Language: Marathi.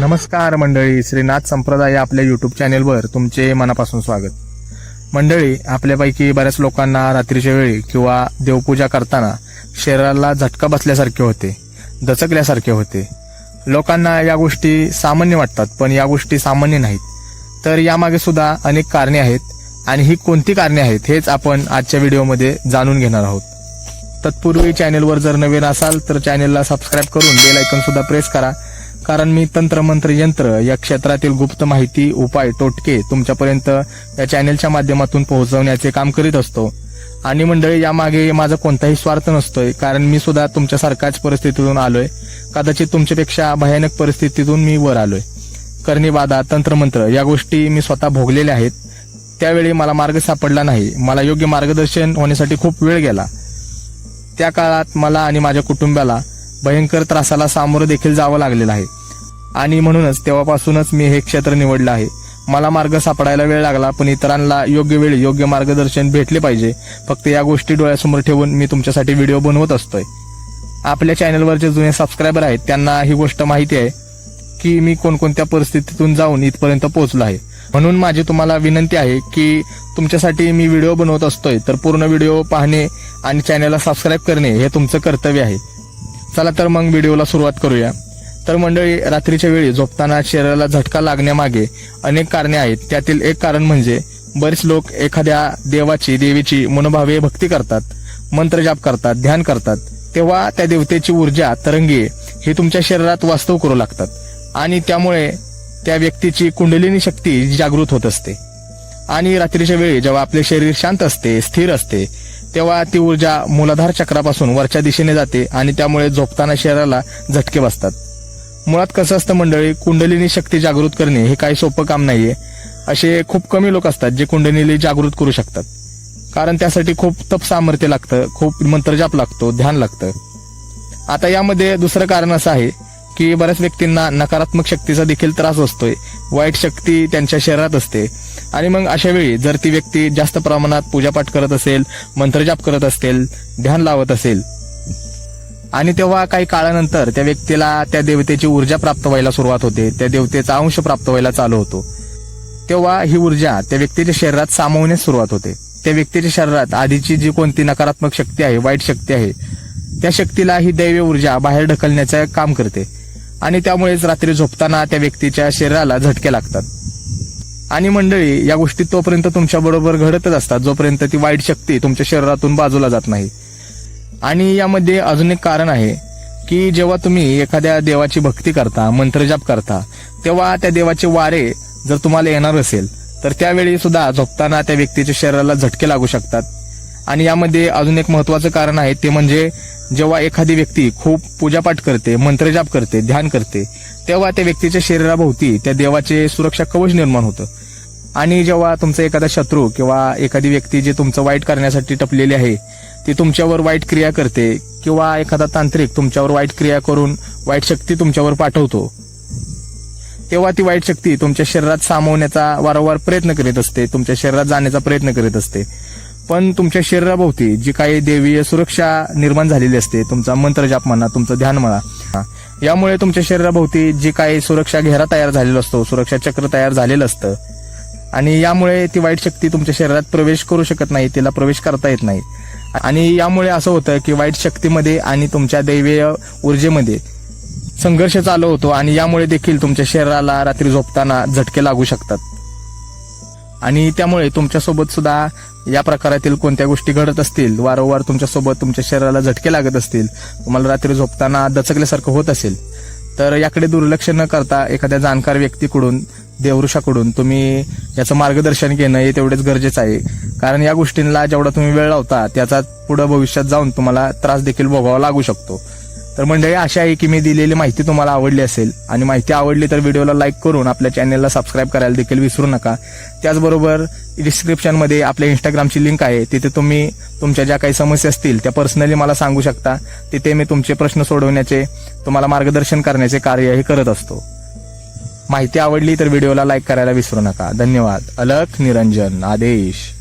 नमस्कार मंडळी श्रीनाथ संप्रदाय या आपल्या यूट्यूब चॅनेलवर तुमचे मनापासून स्वागत. मंडळी आपल्यापैकी बऱ्याच लोकांना रात्रीच्या वेळी किंवा देवपूजा करताना शरीराला झटका बसल्यासारखे होते दचकल्यासारखे होते. लोकांना या गोष्टी सामान्य वाटतात पण या गोष्टी सामान्य नाहीत. तर यामागे सुद्धा अनेक कारणे आहेत आणि ही कोणती कारणे आहेत हेच आपण आजच्या व्हिडिओमध्ये जाणून घेणार आहोत. तत्पूर्वी चॅनेलवर जर नवीन असाल तर चॅनेलला सबस्क्राईब करून बेल आयकन सुद्धा प्रेस करा. कारण मी तंत्रमंत्र यंत्र या क्षेत्रातील गुप्त माहिती उपाय टोटके तुमच्यापर्यंत या चॅनेलच्या माध्यमातून पोहोचवण्याचे काम करीत असतो. आणि मंडळी यामागे माझा कोणताही स्वार्थ नसतोय कारण मी सुद्धा तुमच्यासारख्याच परिस्थितीतून आलोय. कदाचित तुमच्यापेक्षा भयानक परिस्थितीतून मी वर आलोय. करणीबाधा तंत्रमंत्र या गोष्टी मी स्वतः भोगलेल्या आहेत. त्यावेळी मला मार्ग सापडला नाही. मला योग्य मार्गदर्शन होण्यासाठी खूप वेळ गेला. त्या काळात मला आणि माझ्या कुटुंबाला भयंकर त्रासाला सामोरं देखील जावं लागलेलं आहे. आणि म्हणूनच तेव्हापासूनच मी हे क्षेत्र निवडलं आहे. मला मार्ग सापडायला वेळ लागला पण इतरांना योग्य वेळी योग्य मार्गदर्शन भेटले पाहिजे. फक्त या गोष्टी डोळ्यासमोर ठेवून मी तुमच्यासाठी व्हिडिओ बनवत असतोय. आपल्या चॅनलवरचे जुने सबस्क्रायबर आहेत त्यांना ही गोष्ट माहिती आहे की मी कोणकोणत्या परिस्थितीतून जाऊन इथपर्यंत पोहोचलो आहे. म्हणून माझी तुम्हाला विनंती आहे की तुमच्यासाठी मी व्हिडिओ बनवत असतोय तर पूर्ण व्हिडिओ पाहणे आणि चॅनलला सबस्क्राईब करणे हे तुमचं कर्तव्य आहे. चला तर मग व्हिडिओला सुरुवात करूया. तर मंडळी रात्रीच्या वेळी झोपताना शरीराला झटका लागण्यामागे अनेक कारणे आहेत. त्यातील एक कारण म्हणजे बरेच लोक एखाद्या देवाची देवीची मनोभावे भक्ती करतात मंत्रजाप करतात ध्यान करतात. तेव्हा त्या देवतेची ऊर्जा तरंगी हे तुमच्या शरीरात वास्तव करू लागतात आणि त्यामुळे त्या व्यक्तीची कुंडलिनी शक्ती जागृत होत असते. आणि रात्रीच्या वेळी जेव्हा आपले शरीर शांत असते स्थिर असते तेव्हा ती ऊर्जा मूलाधार चक्रापासून वरच्या दिशेने जाते आणि त्यामुळे झोपताना शरीराला झटके बसतात. मुळात कसं असतं मंडळी कुंडलिनी शक्ती जागृत करणे हे काही सोपं काम नाहीये. असे खूप कमी लोक असतात जे कुंडलिनी जागृत करू शकतात. कारण त्यासाठी खूप तप सामर्थ्य लागतं खूप मंत्रजाप लागतो ध्यान लागतं. आता यामध्ये दुसरं कारण असं आहे की बऱ्याच व्यक्तींना नकारात्मक शक्तीचा देखील त्रास असतोय वाईट शक्ती त्यांच्या शरीरात असते. आणि मग अशा वेळी जर ती व्यक्ती जास्त प्रमाणात पूजापाठ करत असेल मंत्रजाप करत असेल ध्यान लावत असेल आणि तेव्हा काही काळानंतर त्या व्यक्तीला त्या देवतेची ऊर्जा प्राप्त व्हायला सुरुवात होते. त्या देवतेचा अंश प्राप्त व्हायला चालू होतो. तेव्हा ही ऊर्जा त्या व्यक्तीच्या शरीरात सामावण्यास सुरुवात होते. त्या व्यक्तीच्या शरीरात आधीची जी कोणती नकारात्मक शक्ती आहे वाईट शक्ती आहे त्या शक्तीला ही दैवी ऊर्जा बाहेर ढकलण्याचं काम करते. आणि त्यामुळेच रात्री झोपताना त्या व्यक्तीच्या शरीराला झटके लागतात. आणि मंडळी या गोष्टी तोपर्यंत तुमच्या बरोबर घडतच असतात. जोपर्यंत ती वाईट शक्ती तुमच्या शरीरातून बाजूला जात नाही. आणि यामध्ये अजून एक कारण आहे की जेव्हा तुम्ही एखाद्या देवाची भक्ती करता मंत्रजाप करता तेव्हा त्या देवाचे वारे जर तुम्हाला येणार असेल तर त्यावेळी सुद्धा झोपताना त्या व्यक्तीच्या शरीराला झटके लागू शकतात. आणि यामध्ये अजून एक महत्वाचं कारण आहे ते म्हणजे जेव्हा एखादी व्यक्ती खूप पूजापाठ करते मंत्रजाप करते ध्यान करते तेव्हा त्या व्यक्तीच्या शरीराभोवती त्या देवाचे सुरक्षा कवच निर्माण होतं. आणि जेव्हा तुमचा एखादा शत्रू किंवा एखादी व्यक्ती जे तुमचं वाईट करण्यासाठी टपलेली आहे ती तुमच्यावर वाईट क्रिया करते किंवा एखादा तांत्रिक तुमच्यावर वाईट क्रिया करून वाईट शक्ती तुमच्यावर पाठवतो. तेव्हा ती वाईट शक्ती तुमच्या शरीरात सामावण्याचा वारंवार प्रयत्न करीत असते तुमच्या शरीरात जाण्याचा प्रयत्न करीत असते. पण तुमच्या शरीराभोवती जी काही देवीय सुरक्षा निर्माण झालेली असते तुमचा मंत्रजाप म्हणा तुमचं ध्यान म्हणा यामुळे तुमच्या शरीराभोवती जी काही सुरक्षा घेरा तयार झालेला असतो सुरक्षा चक्र तयार झालेलं असतं. आणि यामुळे ती वाईट शक्ती तुमच्या शरीरात प्रवेश करू शकत नाही तिला प्रवेश करता येत नाही. आणि यामुळे असं होतं की वाईट शक्तीमध्ये आणि तुमच्या दैवीय ऊर्जेमध्ये संघर्ष चालू होतो आणि यामुळे देखील तुमच्या शरीराला रात्री झोपताना झटके लागू शकतात. आणि त्यामुळे तुमच्यासोबत सुद्धा या प्रकारातील कोणत्या गोष्टी घडत असतील वारंवार तुमच्यासोबत तुमच्या शरीराला झटके लागत असतील तुम्हाला रात्री झोपताना दचकल्यासारखं होत असेल तर याकडे दुर्लक्ष न करता एखाद्या जाणकार व्यक्तीकडून देवऋषाकडून तुम्ही याचं मार्गदर्शन घेणं हे तेवढेच गरजेचं आहे. कारण या गोष्टींना जेवढा तुम्ही वेळ लावता त्याचा पुढे भविष्यात जाऊन तुम्हाला त्रास देखील भोगावा लागू शकतो. तर मंडळी आशा आहे की मी दिलेली माहिती तुम्हाला आवडली असेल. आणि माहिती आवडली तर व्हिडिओला लाईक करून आपल्या चॅनेलला सबस्क्राईब करायला देखील विसरू नका. त्याचबरोबर डिस्क्रिप्शनमध्ये आपल्या इंस्टाग्रामची लिंक आहे. तिथे तुम्ही तुमच्या ज्या काही समस्या असतील त्या पर्सनली मला सांगू शकता. तिथे मी तुमचे प्रश्न सोडवण्याचे तुम्हाला मार्गदर्शन करण्याचे कार्य हे करत असतो. माहिती आवडली तर व्हिडिओला लाईक करायला विसरू नका. धन्यवाद. अलख निरंजन. आदेश.